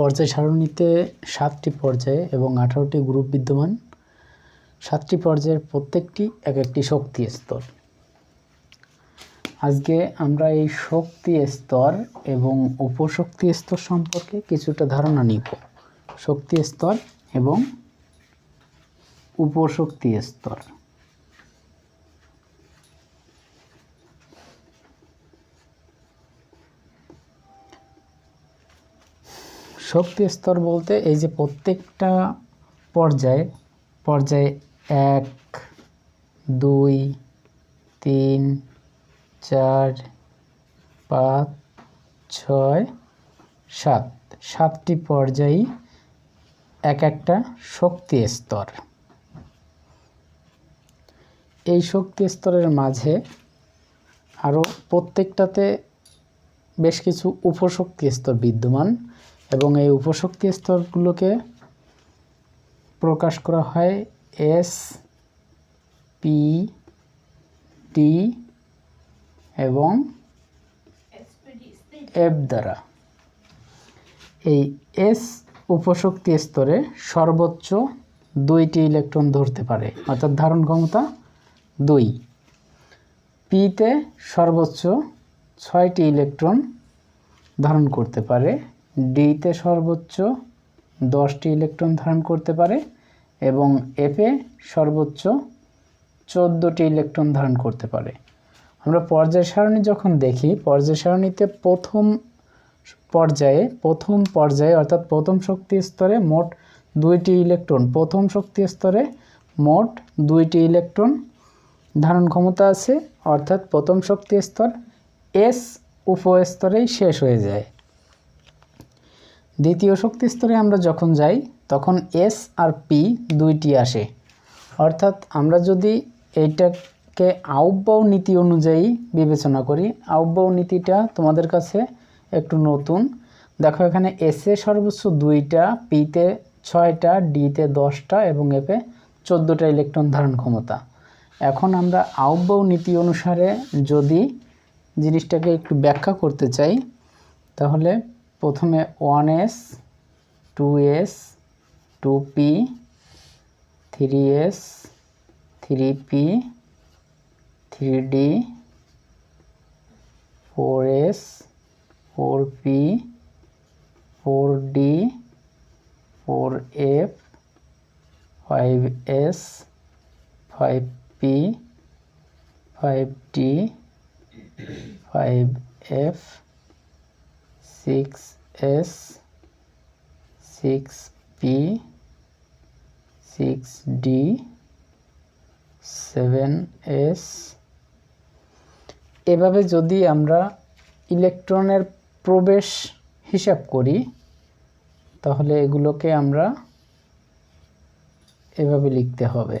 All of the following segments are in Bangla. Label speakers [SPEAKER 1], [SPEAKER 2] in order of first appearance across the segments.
[SPEAKER 1] পর্যায় সারণীতে সাতটি পর্যায়ে এবং আঠারোটি গ্রুপ বিদ্যমান সাতটি পর্যায়ের প্রত্যেকটি এক একটি শক্তি স্তর আজকে আমরা এই শক্তি স্তর এবং উপশক্তি স্তর সম্পর্কে কিছুটা ধারণা নিব শক্তি স্তর এবং উপশক্তি স্তর শক্তি স্তর বলতে এই যে প্রত্যেকটা পর্যায়ে পর্যায়ে এক দুই তিন চার পাঁচ ছয় সাত সাতটি পর্যায়ই এক একটা শক্তি স্তর এই শক্তি স্তরের মাঝে আরও প্রত্যেকটাতে বেশ কিছু উপশক্তি স্তর বিদ্যমান এবং এই উপশক্তি স্তরগুলোকে প্রকাশ করা হয় এস পি টি এবং এফ দ্বারা এই এস উপশক্তি স্তরে সর্বোচ্চ দুইটি ইলেকট্রন ধরতে পারে অর্থাৎ ধারণ ক্ষমতা দুই পিতে সর্বোচ্চ ছয়টি ইলেকট্রন ধারণ করতে পারে ডিতে সর্বোচ্চ দশটি ইলেকট্রন ধারণ করতে পারে এবং এফে সর্বোচ্চ চোদ্দোটি ইলেকট্রন ধারণ করতে পারে আমরা পর্যায় সারণী যখন দেখি পর্যায় সারণীতে প্রথম পর্যায়ে প্রথম পর্যায়ে অর্থাৎ প্রথম শক্তি স্তরে মোট দুইটি ইলেকট্রন প্রথম শক্তি স্তরে মোট দুইটি ইলেকট্রন ধারণ ক্ষমতা আছে অর্থাৎ প্রথম শক্তি স্তর এস উপস্তরেই শেষ হয়ে যায় দ্বিতীয় শক্তি স্তরে আমরা যখন যাই তখন এস আর পি দুইটি আসে অর্থাৎ আমরা যদি এইটাকে আউব্বাউ নীতি অনুযায়ী বিবেচনা করি আউব্বাউ নীতিটা তোমাদের কাছে একটু নতুন দেখো এখানে এসে সর্বোচ্চ দুইটা পিতে ছয়টা ডিতে দশটা এবং এফে চোদ্দোটা ইলেকট্রন ধারণ ক্ষমতা এখন আমরা আউব্বাউ নীতি অনুসারে যদি জিনিসটাকে একটু ব্যাখ্যা করতে চাই তাহলে प्रथम one S two S two P three S three P three D four S four P four D four F five S five P five D five F six S six P six D seven S এভাবে যদি আমরা ইলেকট্রনের প্রবেশ হিসাব করি তাহলে এগুলোকে আমরা এভাবে লিখতে হবে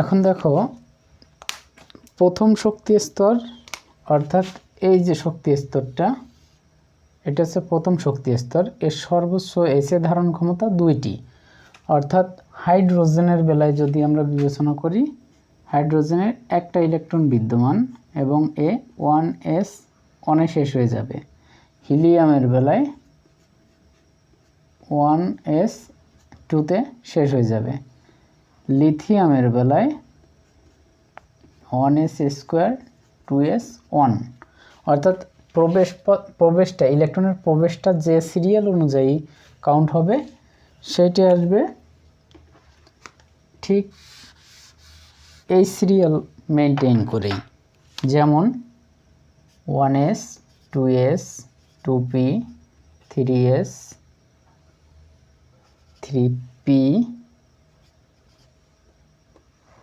[SPEAKER 1] এখন দেখো প্রথম শক্তি স্তর অর্থাৎ এই যে শক্তি স্তরটা এটা হচ্ছে প্রথম শক্তি স্তর এর সর্বোচ্চ এসে ধারণ ক্ষমতা দুইটি অর্থাৎ হাইড্রোজেনের বেলায় যদি আমরা বিবেচনা করি হাইড্রোজেনের একটা ইলেকট্রন বিদ্যমান এবং এ ওয়ান এস ওয়ানে শেষ হয়ে যাবে হিলিয়ামের বেলায় ওয়ান এস টুতে শেষ হয়ে যাবে লিথিয়ামের বেলায় one S square two S one অর্থাৎ প্রবেশ প্রবেশটা ইলেকট্রনের প্রবেশটা যে সিরিয়াল অনুযায়ী কাউন্ট হবে সেটি আসবে ঠিক এই সিরিয়াল মেনটেন করেই যেমন one S two S two P three S three P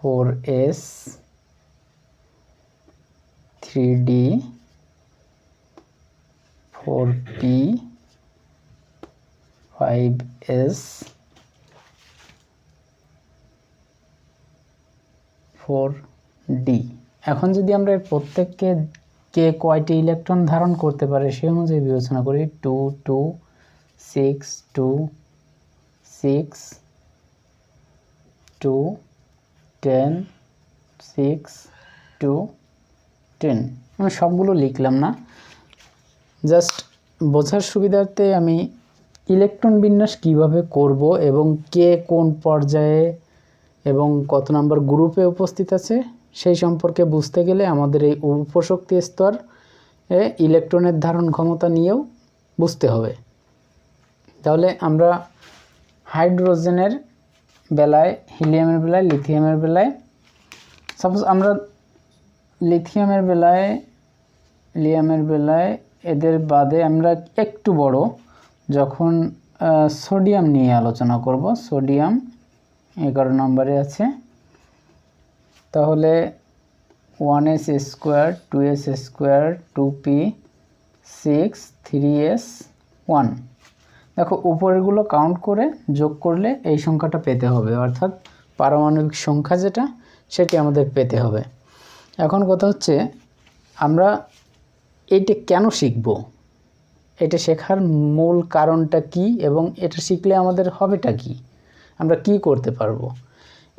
[SPEAKER 1] four S three D four P five S four D এখন যদি আমরা প্রত্যেককে কে কয়টি ইলেকট্রন ধারণ করতে পারে সে অনুযায়ী বিবেচনা করি two two six two six two ten six two ten আমি সবগুলো লিখলাম না জাস্ট বোঝার সুবিধার্থে আমি ইলেকট্রন বিন্যাস কিভাবে করব এবং কে কোন পর্যায়ে এবং কত নম্বর গ্রুপে উপস্থিত আছে সেই সম্পর্কে বুঝতে গেলে আমাদের এই উপশক্তি স্তর এ ইলেকট্রনের ধারণ ক্ষমতা নিয়েও বুঝতে হবে তাহলে আমরা হাইড্রোজেনের বেলায় হিলিয়ামের বেলায় লিথিয়ামের বেলায় সাপোজ আমরা লিথিয়ামের বেলায় লিয়ামের বেলায় এদের বাদে আমরা একটু বড় যখন সোডিয়াম নিয়ে আলোচনা করব সোডিয়াম এগারো নম্বরে আছে তাহলে one S square two S square two P six three S one দেখো উপরেরগুলো কাউন্ট করে যোগ করলে এই সংখ্যাটা পেতে হবে অর্থাৎ পারমাণবিক সংখ্যা যেটা সেটি আমাদের পেতে হবে এখন কথা হচ্ছে আমরা এইটা কেন শিখব এটা শেখার মূল কারণটা কি এবং এটা শিখলে আমাদের হবেটা কি আমরা কি করতে পারবো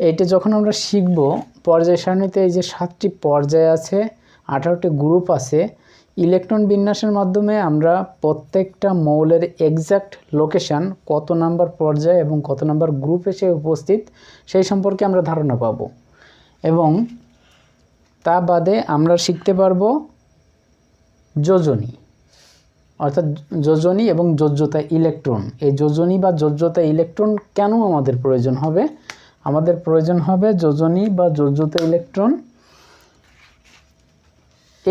[SPEAKER 1] এটা যখন আমরা শিখব পর্যায় সারণীতে এই যে সাতটি পর্যায় আছে আঠারোটি গ্রুপ আছে ইলেকট্রন বিন্যাসের মাধ্যমে আমরা প্রত্যেকটা মৌলের এক্স্যাক্ট লোকেশান কত নাম্বার পর্যায়ে এবং কত নাম্বার গ্রুপে সে উপস্থিত সেই সম্পর্কে আমরা ধারণা পাব এবং তা বাদে আমরা শিখতে পারব যোজনী অর্থাৎ যোজনী এবং যোজ্যতা ইলেকট্রন এই যোজনী বা যোজ্যতা ইলেকট্রন কেন আমাদের প্রয়োজন হবে আমাদের প্রয়োজন হবে যোজনী বা যোজ্যতা ইলেকট্রন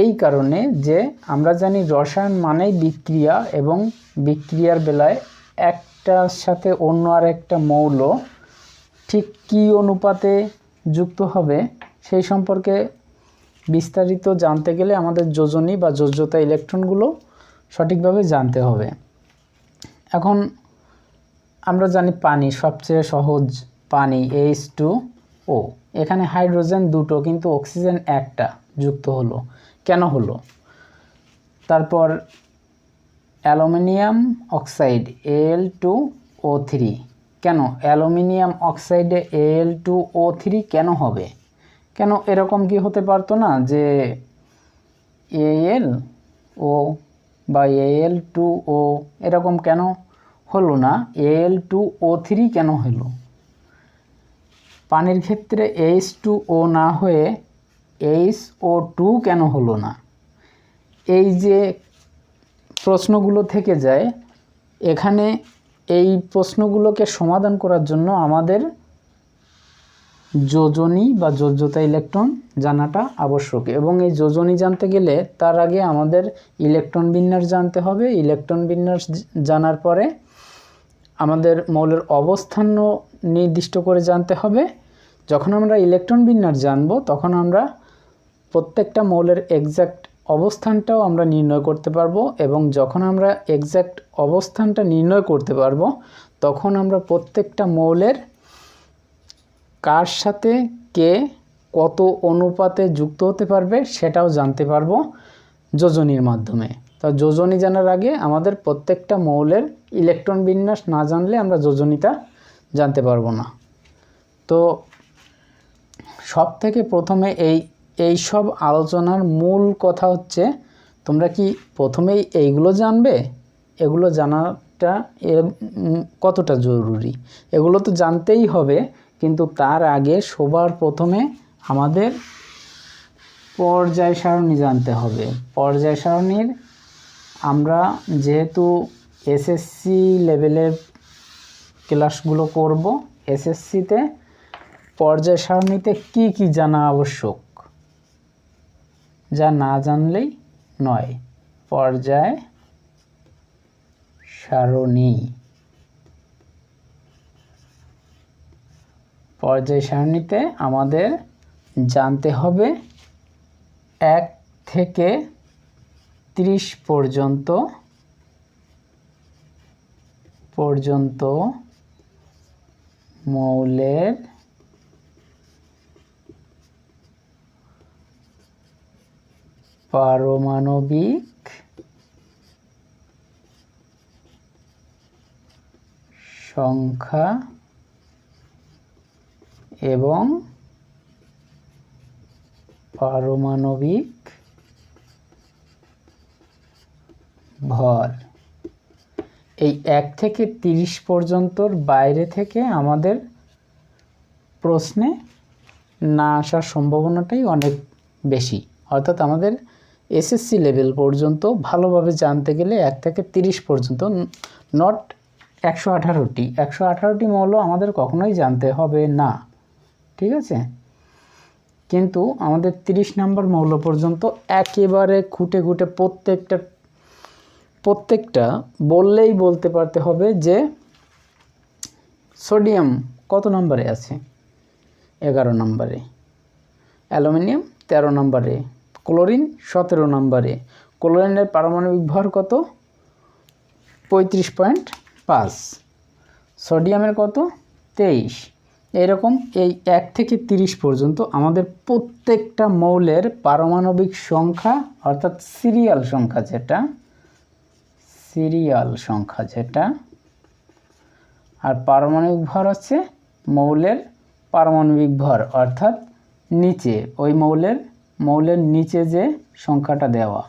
[SPEAKER 1] এই কারণে যে আমরা জানি রসায়ন মানেই বিক্রিয়া এবং বিক্রিয়ার বেলায় একটার সাথে অন্য আর একটা মৌল ঠিক কী অনুপাতে যুক্ত হবে সেই সম্পর্কে বিস্তারিত জানতে গেলে আমাদের যোজনী বা যোজ্যতা ইলেকট্রনগুলো সঠিকভাবে জানতে হবে এখন আমরা জানি পানি সবচেয়ে সহজ পানি এইচ টু ও এখানে হাইড্রোজেন দুটো কিন্তু অক্সিজেন একটা যুক্ত হলো কেন হলো তারপর aluminium oxide L two O three কেন অ্যালুমিনিয়াম অক্সাইডে এল টু ও থ্রি কেন হবে কেন এরকম কি হতে পারতো না যে এল ও বা এল টু ও এরকম কেন হলো না এল টু ও থ্রি কেন হলো পানির ক্ষেত্রে এইচ টু ও না হয়ে এইচ ও টু কেন হলো না এই যে প্রশ্নগুলো থেকে যায় এখানে এই প্রশ্নগুলোকে সমাধান করার জন্য আমাদের যোজনী বা যোজ্যতা ইলেকট্রন জানাটা আবশ্যক এবং এই যোজনী জানতে গেলে তার আগে আমাদের ইলেকট্রন বিন্যাস জানতে হবে ইলেকট্রন বিন্যাস জানার পরে আমাদের মৌলের অবস্থানও নির্দিষ্ট করে জানতে হবে যখন আমরা ইলেকট্রন বিন্যাস জানব তখন আমরা প্রত্যেকটা মৌলের এক্স্যাক্ট অবস্থানটাও আমরা নির্ণয় করতে পারবো এবং যখন আমরা এক্স্যাক্ট অবস্থানটা নির্ণয় করতে পারবো তখন আমরা প্রত্যেকটা মৌলের কার সাথে কে কত অনুপাতে যুক্ত হতে পারবে সেটাও জানতে পারবো যোজনীর মাধ্যমে তো যোজনী জানার আগে আমাদের প্রত্যেকটা মৌলের ইলেকট্রন বিন্যাস না জানলে আমরা যোজনীটা জানতে পারবো না তো সব থেকে প্রথমে এই এই সব আলোচনার মূল কথা হচ্ছে তোমরা কি প্রথমেই এইগুলো জানবে এগুলো জানাটা কতটা জরুরি এগুলো তো জানতেই হবে কিন্তু তার আগে সবার প্রথমে আমাদের পর্যায় সারণী জানতে হবে পর্যায় সারণীর আমরা যেহেতু এসএসসি লেভেলের ক্লাসগুলো করব এসএসসিতে পর্যায় সারণীতে কী কী জানা আবশ্যক যা না জানলেই নয় পর্যায় সারণী পর্যায় সারণীতে আমাদের জানতে হবে এক থেকে ত্রিশ পর্যন্ত পর্যন্ত মৌলের পারমাণবিক সংখ্যা এবং পারমাণবিক ভর এই এক থেকে তিরিশ পর্যন্তর বাইরে থেকে আমাদের প্রশ্নে না আসার সম্ভাবনাটাই অনেক বেশি অর্থাৎ আমাদের এসএসসি লেভেল পর্যন্ত ভালোভাবে জানতে গেলে এক থেকে তিরিশ পর্যন্ত নট একশো আঠারোটি একশো আঠারোটি মৌল আমাদের কখনোই জানতে হবে না ঠিক আছে কিন্তু আমাদের তিরিশ নাম্বার মৌল পর্যন্ত একেবারে খুঁটে খুঁটে প্রত্যেকটা প্রত্যেকটা বললেই বলতে পারতে হবে যে সোডিয়াম কত নম্বরে আছে এগারো নম্বরে অ্যালুমিনিয়াম তেরো নম্বরে ক্লোরিন সতেরো নম্বরে ক্লোরিনের পারমাণবিক ভর কত পঁয়ত্রিশ পয়েন্ট পাঁচ সোডিয়ামের কত তেইশ এরকম এই এক থেকে ৩০ পর্যন্ত আমাদের প্রত্যেকটা মৌলের পারমাণবিক সংখ্যা অর্থাৎ সিরিয়াল সংখ্যা যেটা সিরিয়াল সংখ্যা যেটা আর পারমাণবিক ভর হচ্ছে মৌলের পারমাণবিক ভর অর্থাৎ নিচে ওই মৌলের মৌলের নিচে যে সংখ্যাটা দেওয়া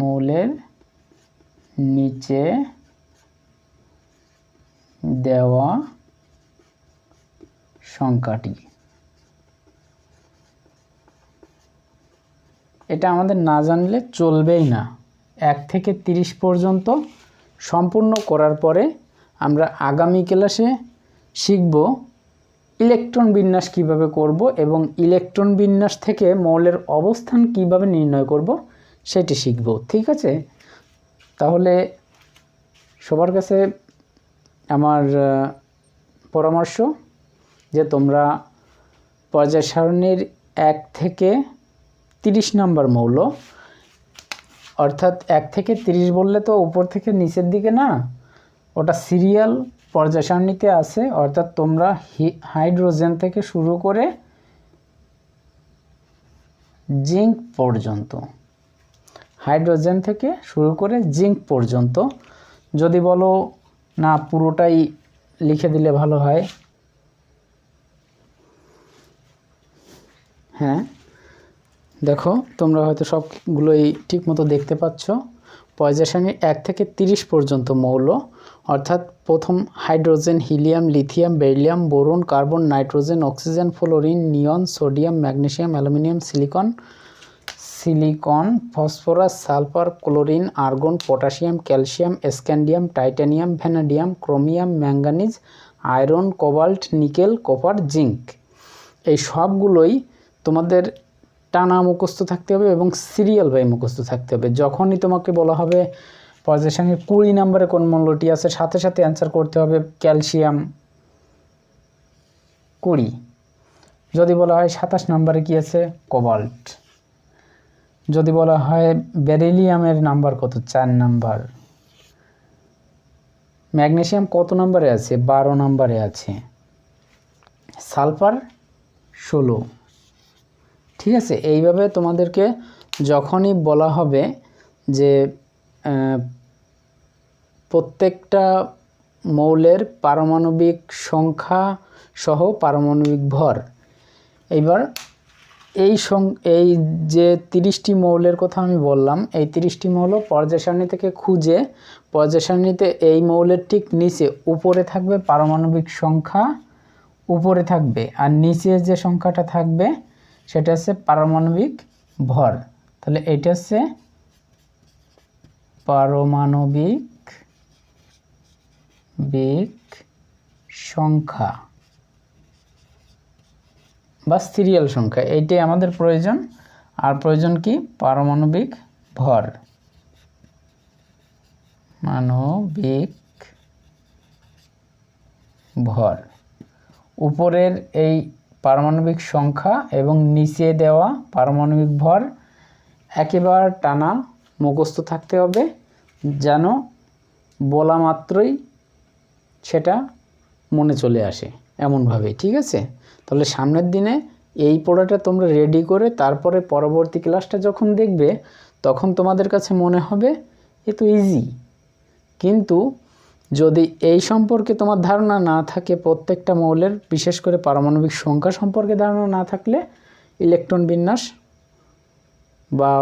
[SPEAKER 1] মৌলের নিচে দেওয়া সংখ্যাটি এটা আমাদের না জানলে চলবেই না এক থেকে ৩০ পর্যন্ত সম্পূর্ণ করার পরে আমরা আগামী ক্লাসে শিখব ইলেকট্রন বিন্যাস কিভাবে করব এবং ইলেকট্রন বিন্যাস থেকে মৌলের অবস্থান কিভাবে নির্ণয় করব সেটি শিখব ঠিক আছে তাহলে সবার কাছে আমার পরামর্শ যে তোমরা পর্যায় সারণীর এক থেকে তিরিশ নাম্বার মৌল অর্থাৎ এক থেকে তিরিশ বললে তো উপর থেকে নিচের দিকে না ওটা সিরিয়াল পর্যায় সারণীতে আছে অর্থাৎ তোমরা হাইড্রোজেন থেকে শুরু করে জিঙ্ক পর্যন্ত হাইড্রোজেন থেকে শুরু করে জিঙ্ক পর্যন্ত যদি বলো না পুরোটাই লিখে দিলে ভালো হয় হ্যাঁ দেখো তোমরা হয়তো সবগুলোই ঠিকমতো দেখতে পাচ্ছ পয়জা এক থেকে ৩০ পর্যন্ত মৌল অর্থাৎ প্রথম hydrogen helium lithium beryllium boron carbon nitrogen oxygen fluorine neon sodium magnesium aluminium silicon silicon phosphorus sulphur chlorine argon potassium calcium scandium titanium vanadium chromium manganese iron cobalt nickel copper zinc এই সবগুলোই তোমাদের টানা মুখস্থ থাকতে হবে এবং সিরিয়াল বাই মুখস্থ থাকতে হবে যখনই তোমাকে বলা হবে পজিশানে কুড়ি নম্বরে কোন মূল্যটি আছে সাথে সাথে অ্যান্সার করতে হবে ক্যালসিয়াম কুড়ি যদি বলা হয় সাতাশ নম্বরে কী আছে কোবাল্ট যদি বলা হয় বেরিলিয়ামের নাম্বার কত চার নাম্বার ম্যাগনেশিয়াম কত নম্বরে আছে বারো নম্বরে আছে সালফার ষোলো ঠিক আছে এইভাবে তোমাদেরকে যখনই বলা হবে যে প্রত্যেকটা মৌলের পারমাণবিক সংখ্যা সহ পারমাণবিক ভর এইবার এই সং এই যে তিরিশটি মৌলের কথা আমি বললাম এই তিরিশটি মৌল পর্যায় থেকে খুঁজে পর্যায় এই মৌলের ঠিক নিচে উপরে থাকবে পারমাণবিক সংখ্যা উপরে থাকবে আর নিচে যে সংখ্যাটা থাকবে সেটা হচ্ছে পারমাণবিক ভর তাহলে এটা হচ্ছে পারমাণবিক বেগ সংখ্যা বা সিরিয়াল সংখ্যা এইটাই আমাদের প্রয়োজন আর প্রয়োজন কি পারমাণবিক ভর মানবিক ভর উপরের এই পারমাণবিক সংখ্যা এবং নিচে দেওয়া পারমাণবিক ভর একেবারে টানা মুখস্থ থাকতে হবে যেন বলা মাত্রই সেটা মনে চলে আসে এমনভাবে ঠিক আছে তাহলে সামনের দিনে এই পড়াটা তোমরা রেডি করে তারপরে পরবর্তী ক্লাসটা যখন দেখবে তখন তোমাদের কাছে মনে হবে এ তো ইজি কিন্তু যদি এই সম্পর্কে তোমার ধারণা না থাকে প্রত্যেকটা মৌলের বিশেষ করে পারমাণবিক সংখ্যা সম্পর্কে ধারণা না থাকলে ইলেকট্রন বিন্যাস বা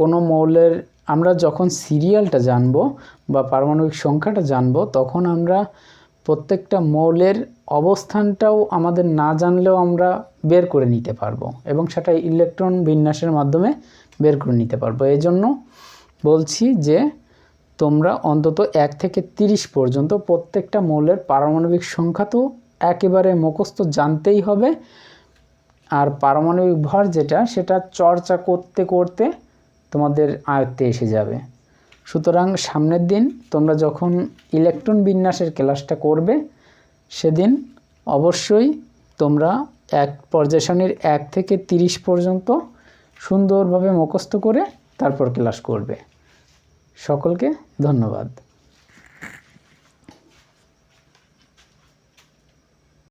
[SPEAKER 1] কোনো মৌলের আমরা যখন সিরিয়ালটা জানব বা পারমাণবিক সংখ্যাটা জানব তখন আমরা প্রত্যেকটা মৌলের অবস্থানটাও আমাদের না জানলেও আমরা বের করে নিতে পারবো এবং সেটা ইলেকট্রন বিন্যাসের মাধ্যমে বের করে নিতে পারবো এই জন্য বলছি যে তোমরা অন্তত এক থেকে ৩০ পর্যন্ত প্রত্যেকটা মৌলের পারমাণবিক সংখ্যা তো একেবারে মুখস্থ জানতেই হবে আর পারমাণবিক ভর যেটা সেটা চর্চা করতে করতে তোমাদের আয়ত্তে এসে যাবে সুতরাং সামনের দিন তোমরা যখন ইলেকট্রন বিন্যাসের ক্লাসটা করবে সেদিন অবশ্যই তোমরা এক পর্যায় এক থেকে ৩০ পর্যন্ত সুন্দরভাবে মুখস্থ করে তারপর ক্লাস করবে সকলকে ধন্যবাদ